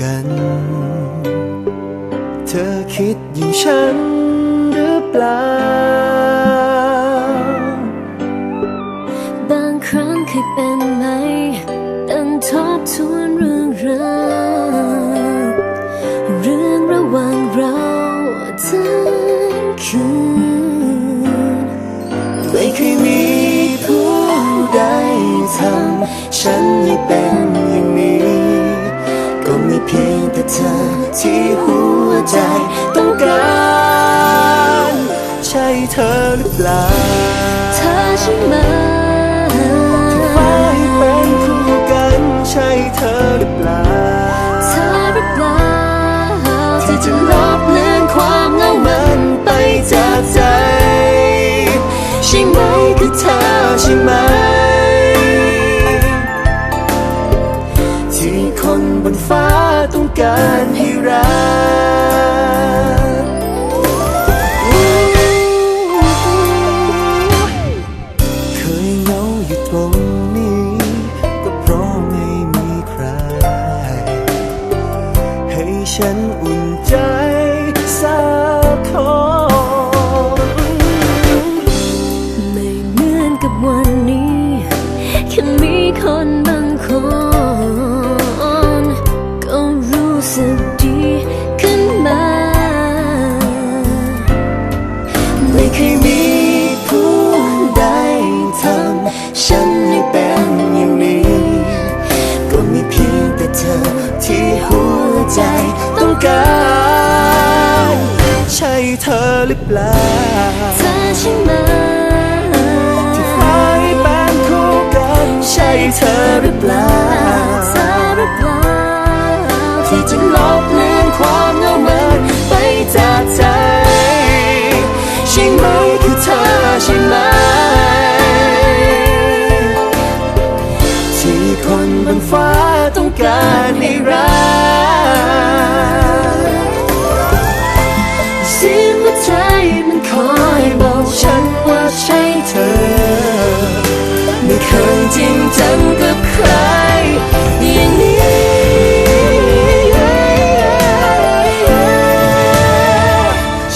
กัน เธอคิดอย่างฉันหรือเปล่า บางครั้งเคยเป็นไหมตั้งทบทวนเรื่องราวเรื่องระหว่างเราทั้งคืนไม่เคยมีผู้ใดทำฉันให้เป็นอย่างนี้ เธอที่หัวใจต้องการ ใช่เธอหรือเปล่า เธอใช่ไหมฟ้าให้เป็นคู่กันใช่เธอหรือเปล่า เธอหรือเปล่าที่จะลบเลือนความเหงามันไปจากใจ ใช่ไหมคือเธอใช่ไหมารให้รัก เคยมีผู้ใดทำฉันให้เป็นอย่างนี้ ก็มีเพียงแต่เธอที่หัวใจต้องการ ใช่เธอหรือเปล่าเธอใช่ไหมที่ฟ้าให้เป็นคู่กัน ใช่เธอหรือเปล่า เธอ ไม่เคยจริงจังกับใคร อย่างนี้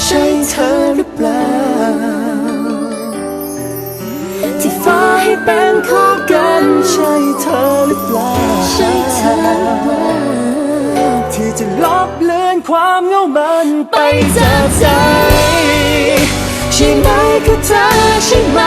ใช่เธอหรือเปล่า ที่ฟ้าให้เป็นคู่กัน ใช่เธอหรือเปล่า ใช่เธอหรือเปล่า ที่จะลบเลือนความเหงามันไปจากใจ ใช่ไหมคือเธอใช่ไหม